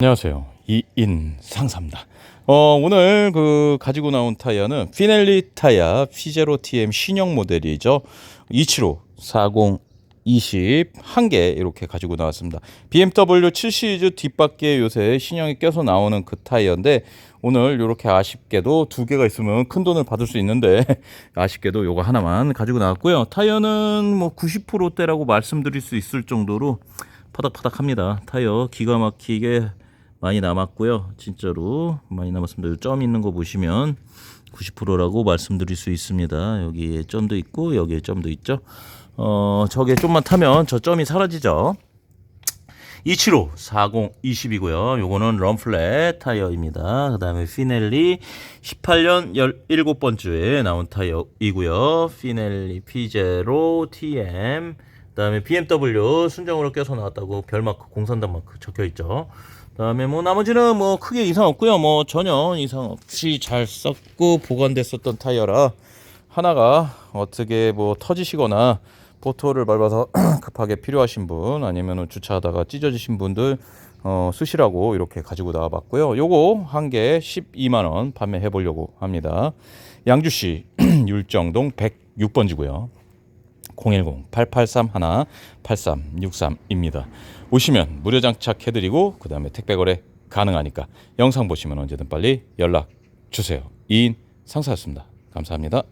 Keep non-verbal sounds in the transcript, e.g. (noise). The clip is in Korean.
안녕하세요. 이인 상사입니다. 어, 오늘 그 가지고 나온 타이어는 피넬리 타이어 피제로 TM 신형 모델이죠. 275 40 20 한 개 이렇게 가지고 나왔습니다. BMW 7 시리즈 뒷바퀴에 요새 신형이 껴서 나오는 그 타이어인데 오늘 이렇게 아쉽게도 두 개가 있으면 큰 돈을 받을 수 있는데 (laughs) 아쉽게도 요거 하나만 가지고 나왔고요. 타이어는 뭐 90%대라고 말씀드릴 수 있을 정도로 파닥파닥합니다. 타이어 기가 막히게 많이 남았고요. 진짜로 많이 남았습니다. 이점 있는 거 보시면 90%라고 말씀드릴 수 있습니다. 여기에 점도 있고 여기에 점도 있죠. 어, 저게 좀만 타면 저 점이 사라지죠. 275 40 20이고요. 요거는 럼플렛 타이어입니다. 그다음에 피넬리 18년 17번 주에 나온 타이어이고요. 피넬리 P0 TM 그다음에 BMW 순정으로 껴서 나왔다고 별 마크 공산당 마크 적혀 있죠. 그다음에 뭐 나머지는 뭐 크게 이상 없고요. 뭐 전혀 이상 없이 잘 썼고 보관됐었던 타이어라 하나가 어떻게 뭐 터지시거나 포토를 밟아서 (clears throat) 급하게 필요하신 분 아니면 주차하다가 찢어지신 분들 어, 쓰시라고 이렇게 가지고 나와봤고요. 요거 한 개 12만 원 판매해 보려고 합니다. 양주시 (clears throat) 율정동 106번지고요. 010-883-1-8363입니다. 오시면 무료 장착해드리고 그 다음에 택배 거래 가능하니까 영상 보시면 언제든 빨리 연락 주세요. 이인 상사였습니다. 감사합니다.